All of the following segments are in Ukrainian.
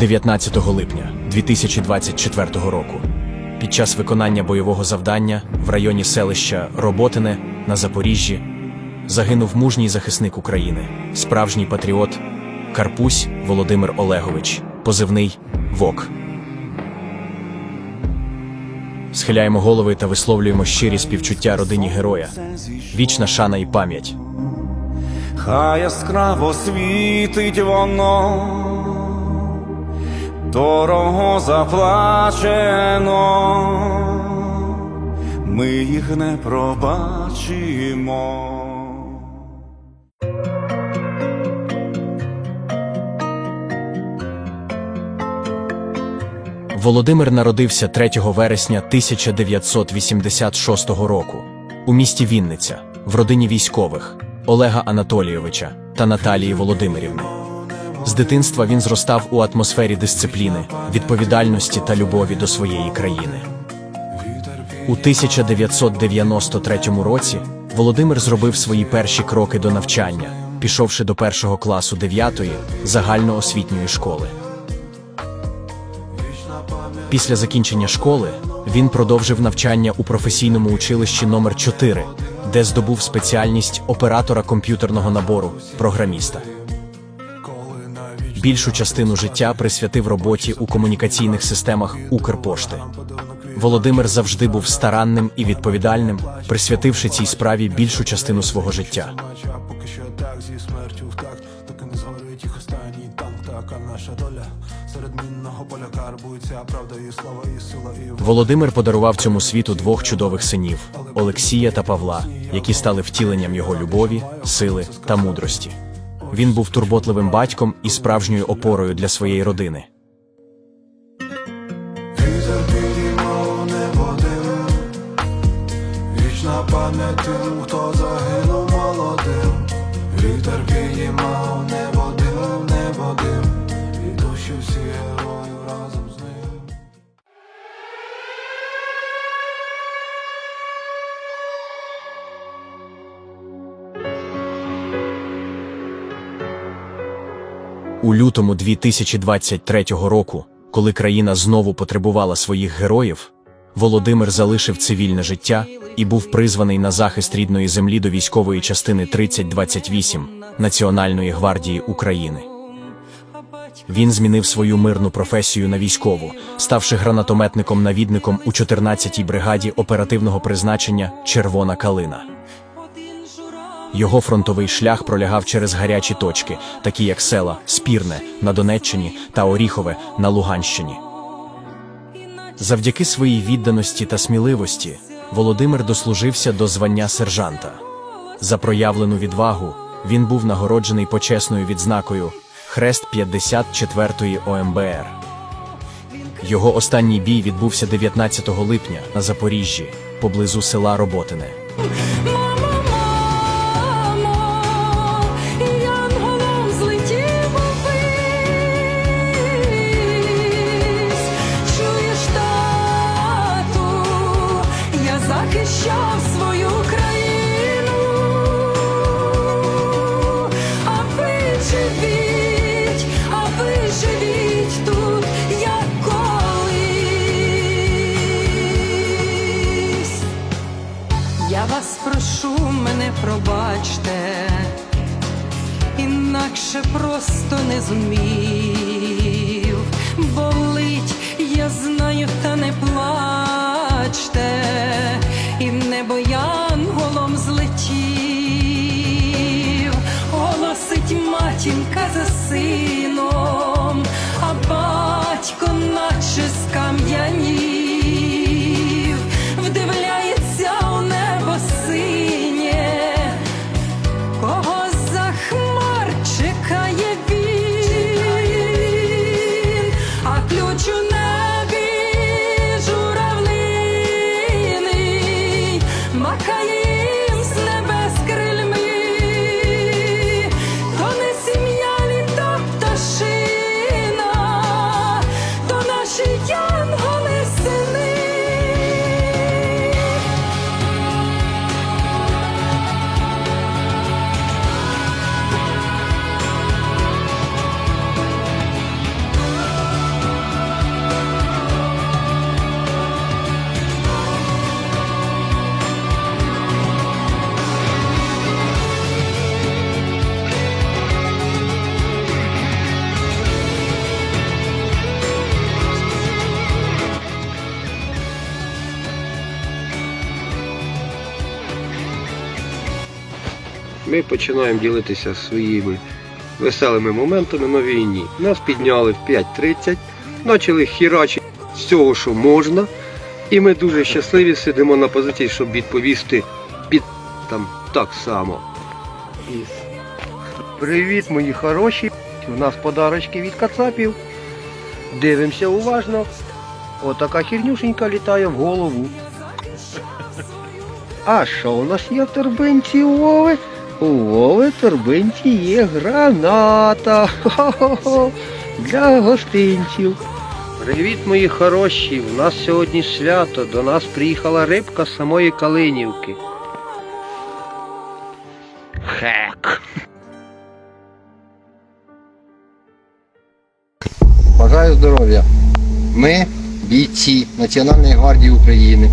19 липня 2024 року. Під час виконання бойового завдання в районі селища Роботине на Запоріжжі загинув мужній захисник України, справжній патріот Карпусь Володимир Олегович, позивний ВОК. Схиляємо голови та висловлюємо щирі співчуття родині героя. Вічна шана і пам'ять. Хай яскраво світить воно, дорого заплачено, ми їх не пробачимо. Володимир народився 3 вересня 1986 року у місті Вінниця в родині військових Олега Анатолійовича та Наталії Володимирівни. З дитинства він зростав у атмосфері дисципліни, відповідальності та любові до своєї країни. У 1993 році Володимир зробив свої перші кроки до навчання, пішовши до першого класу 9-ї загальноосвітньої школи. Після закінчення школи він продовжив навчання у професійному училищі номер 4 де здобув спеціальність оператора комп'ютерного набору програміста. Більшу частину життя присвятив роботі у комунікаційних системах Укрпошти. Володимир завжди був старанним і відповідальним, присвятивши цій справі більшу частину свого життя. Поки що так зі смертю в такт, не згорить їх останній танк, наша доля. Серед мінного поля карбується правда і слава, і сила, Володимир подарував цьому світу двох чудових синів Олексія та Павла, які стали втіленням його любові, сили та мудрості. Він був турботливим батьком і справжньою опорою для своєї родини. Вічна пам'ять хто загинув молодим Вітер підіймав небо У лютому 2023 року, коли країна знову потребувала своїх героїв, Володимир залишив цивільне життя і був призваний на захист рідної землі до військової частини 3028 Національної гвардії України. Він змінив свою мирну професію на військову, ставши гранатометником-навідником у 14-й бригаді оперативного призначення Червона калина. Його фронтовий шлях пролягав через гарячі точки, такі як села Спірне на Донеччині та Оріхове на Луганщині. Завдяки своїй відданості та сміливості Володимир дослужився до звання сержанта. За проявлену відвагу він був нагороджений почесною відзнакою Хрест 54-ї ОМБР. Його останній бій відбувся 19 липня на Запоріжжі, поблизу села Роботине. Мене пробачте, інакше просто не зумів. Болить, я знаю, та ми починаємо ділитися своїми веселими моментами на війні. Нас підняли в 5.30, почали хірачити з цього, що можна. І ми дуже щасливі сидимо на позиції, щоб відповісти під там так само. Привіт, мої хороші. У нас подарочки від кацапів. Дивимося уважно. Отака хернюшенька літає в голову. А що у нас є в торбинці у Вови? У Вови торбинці є граната. Хо-хо-хо. Для гостинців. Привіт, мої хороші! У нас сьогодні свято. До нас приїхала рибка з самої Калинівки. Хек. Бажаю здоров'я. Ми, бійці Національної гвардії України,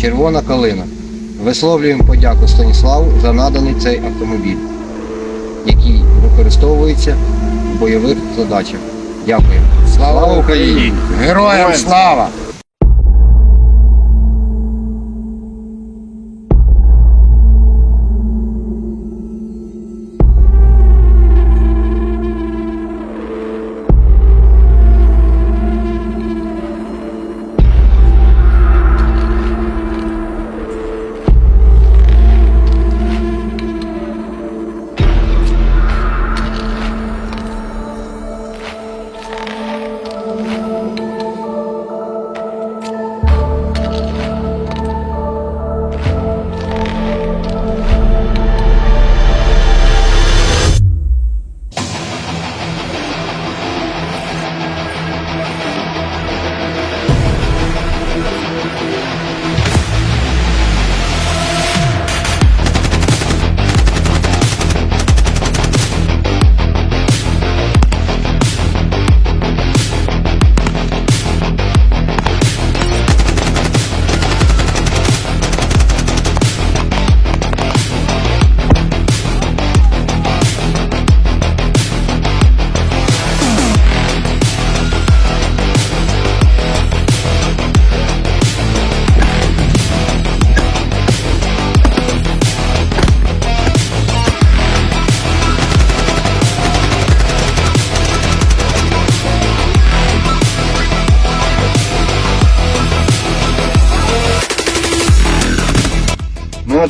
Червона калина, висловлюємо подяку Станіславу за наданий цей автомобіль, який використовується в бойових задачах. Дякую. Слава Україні! Героям слава!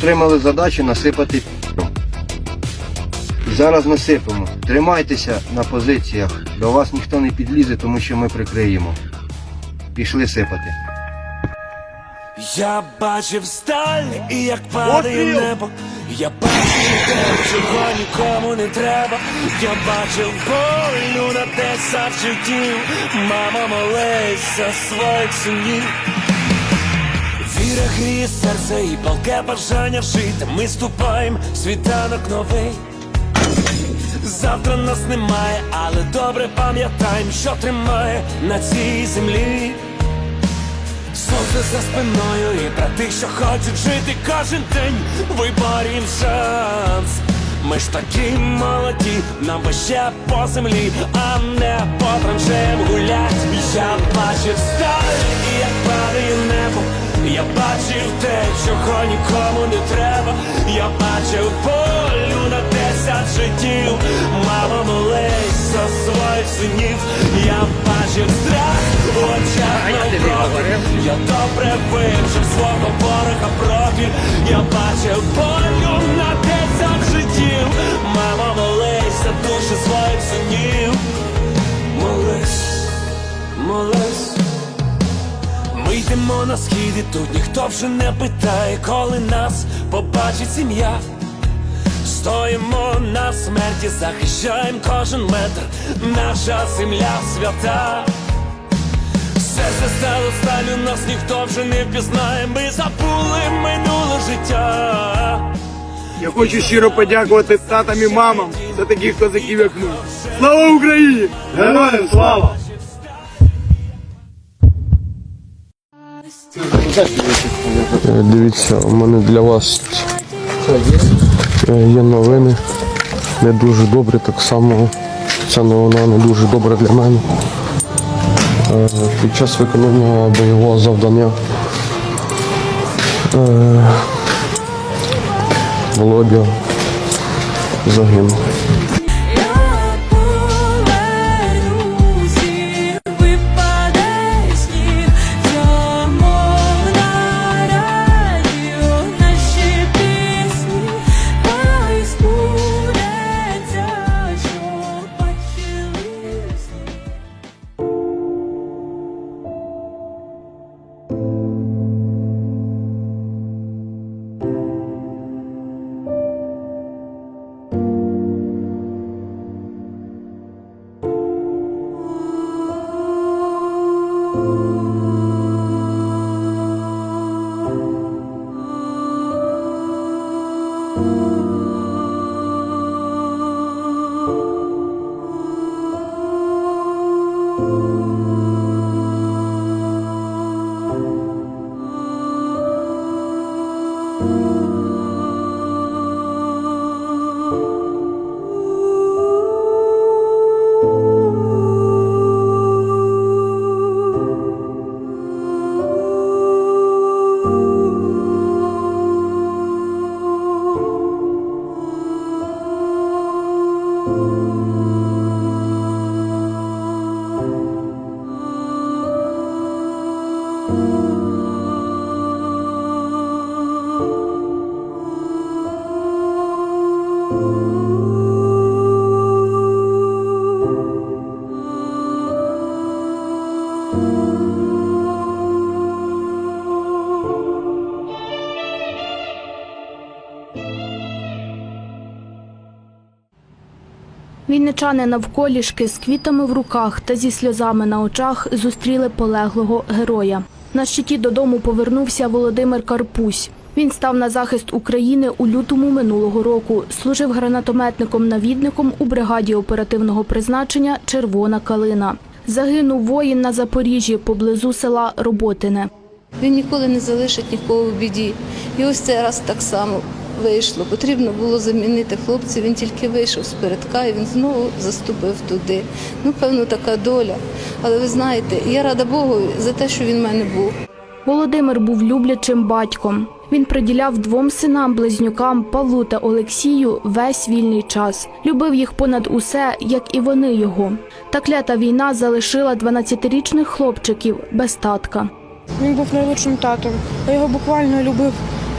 Отримали задачу насипати. Зараз насипемо. Тримайтеся на позиціях. До вас ніхто не підлізе, тому що ми прикриємо. Пішли сипати. Я бачив сталь і як падає небо. Я бачив те, чого нікому не треба. Я бачив болю на тисячі днів. Мама молися своїх синів. Віра гріє серце і палке бажання жити. Ми ступаємо світанок новий. Завтра нас немає, але добре пам'ятаємо, що тримає на цій землі. Сонце за спиною і про тих, що хочуть жити кожен день виборім шанс. Ми ж такі молоді, нам ще по землі, а не по траншеям гулять. Я бачив сталь, як падає небо. Я бачив те, чого нікому не треба. Я бачив полю на десять життів. Мама молись за своїх синів. Я бачив страх в очах навпроти. Я добре вивчив свого ворога профіль. Я бачив полю на десять життів. Мама молись за душі своїх синів. Молись, молись. Йдемо на схід і тут ніхто вже не питає, коли нас побачить сім'я. Стоїмо на смерті, захищаємо кожен метр, наша земля свята. Серце стало сталю, нас ніхто вже не впізнає, ми забули минуле життя. Я хочу щиро подякувати татам і мамам за таких козаків, як ми. Слава Україні! Героям слава! Дивіться, у мене для вас е, є новини. Не дуже добрі, так само ця новина не дуже добра для мене. Е, Під час виконання бойового завдання е, Володя загинув. Вінничани навколішки з квітами в руках та зі сльозами на очах зустріли полеглого героя. На щиті додому повернувся Володимир Карпусь. Він став на захист України у лютому минулого року. Служив гранатометником-навідником у бригаді оперативного призначення Червона калина. Загинув воїн на Запоріжжі поблизу села Роботине. Він ніколи не залишить нікого в біді. І ось цей раз так само вийшло. Потрібно було замінити хлопців. Він тільки вийшов з передка і він знову заступив туди. Ну, певно, така доля. Але ви знаєте, я рада Богу за те, що він в мене був. Володимир був люблячим батьком. Він приділяв двом синам-близнюкам Павлу та Олексію весь вільний час. Любив їх понад усе, як і вони його. Та клята війна залишила 12-річних хлопчиків без татка. Він був найлучшим татом. Я його буквально любив.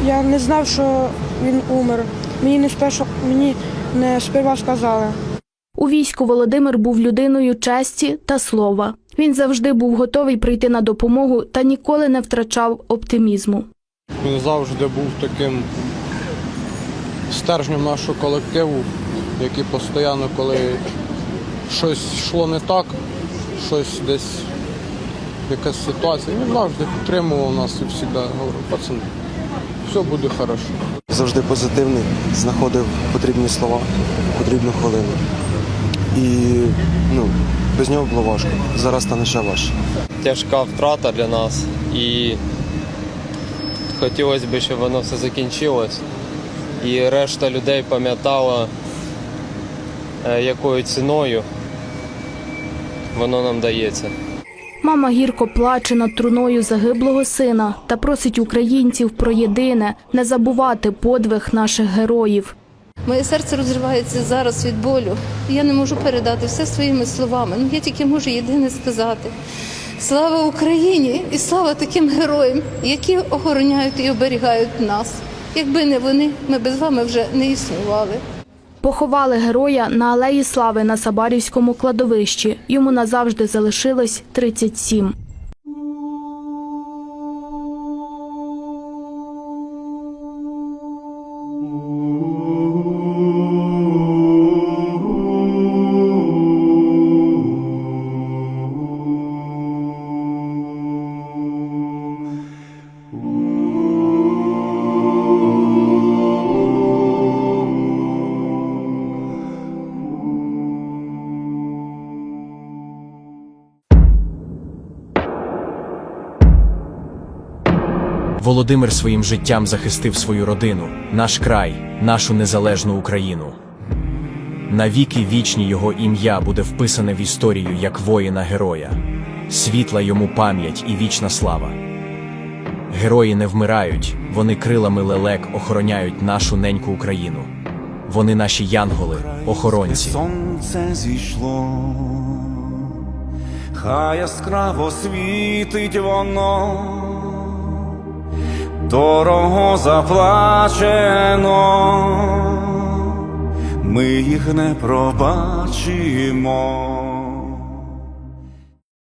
Я не знав, що він умер. Мені не спершу мені не сперва сказали. У війську Володимир був людиною честі та слова. Він завжди був готовий прийти на допомогу та ніколи не втрачав оптимізму. Він завжди був таким стержнем нашого колективу, який постійно, коли щось йшло не так, щось десь, якась ситуація, він завжди підтримував нас і завжди говорив, пацани, все буде добре. завжди позитивний, знаходив потрібні слова, потрібну хвилину. І ну, без нього було важко. Зараз стане ще важче. тяжка втрата для нас і хотілося б, щоб воно все закінчилось. І решта людей пам'ятала, е, якою ціною воно нам дається. Мама гірко плаче над труною загиблого сина та просить українців про єдине не забувати подвиг наших героїв. Моє серце розривається зараз від болю. Я не можу передати все своїми словами. Ну я тільки можу єдине сказати. Слава Україні і слава таким героям, які охороняють і оберігають нас. Якби не вони, ми без вами вже не існували. Поховали героя на алеї слави на Сабарівському кладовищі. Йому назавжди залишилось 37. Володимир своїм життям захистив свою родину, наш край, нашу незалежну Україну. Навіки вічні його ім'я буде вписане в історію як воїна-героя, світла йому пам'ять і вічна слава. Герої не вмирають, вони крилами лелек охороняють нашу неньку Україну. вони наші янголи, охоронці. Сонце зійшло, хай яскраво світить воно, дорого заплачено, ми їх не пробачимо.